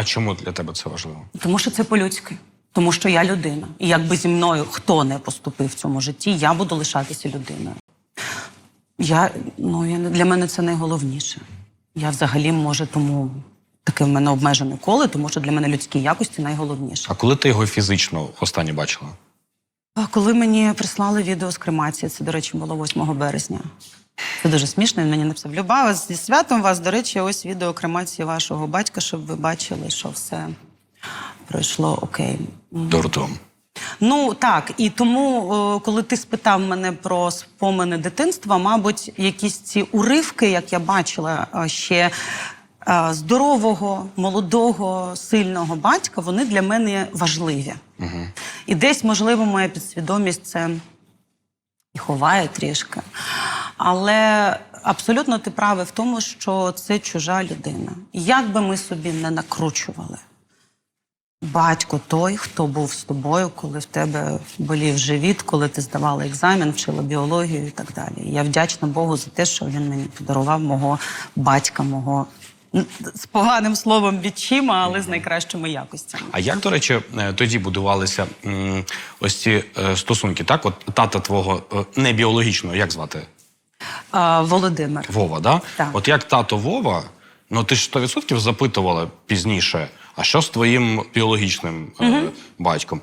А чому для тебе це важливо? Тому що це по-людськи. Тому що я людина. І якби зі мною хто не поступив в цьому житті, я буду лишатися людиною. Я, ну, я, для мене це найголовніше. Я взагалі, може, тому таке в мене обмежене коло, тому що для мене людські якості найголовніше. А коли ти його фізично останнє бачила? А коли мені прислали відео з кремації, це, до речі, було 8 березня. Це дуже смішно. Він мені написав: Люба, зі святом вас, до речі, ось відео кремації вашого батька, щоб ви бачили, що все пройшло окей. Дурдом. Ну так, і тому, е, коли ти спитав мене про спомини дитинства, мабуть, якісь ці уривки, як я бачила е, ще е, здорового, молодого, сильного батька, вони для мене важливі. Угу. І десь, можливо, моя підсвідомість це і ховає трішки. Але абсолютно ти правий в тому, що це чужа людина. Як би ми собі не накручували, батько той, хто був з тобою, коли в тебе болів живіт, коли ти здавала екзамен, вчила біологію і так далі. Я вдячна Богу за те, що він мені подарував мого батька, мого з поганим словом відчима, але з найкращими якостями. А як, до речі, е, тоді будувалися ось ці е, стосунки? Так, от тата твого е, не біологічного, як звати? А, Володимир. Вова, да? Так. От як тато Вова, ну ти ж 100% запитувала пізніше, а що з твоїм біологічним е, батьком?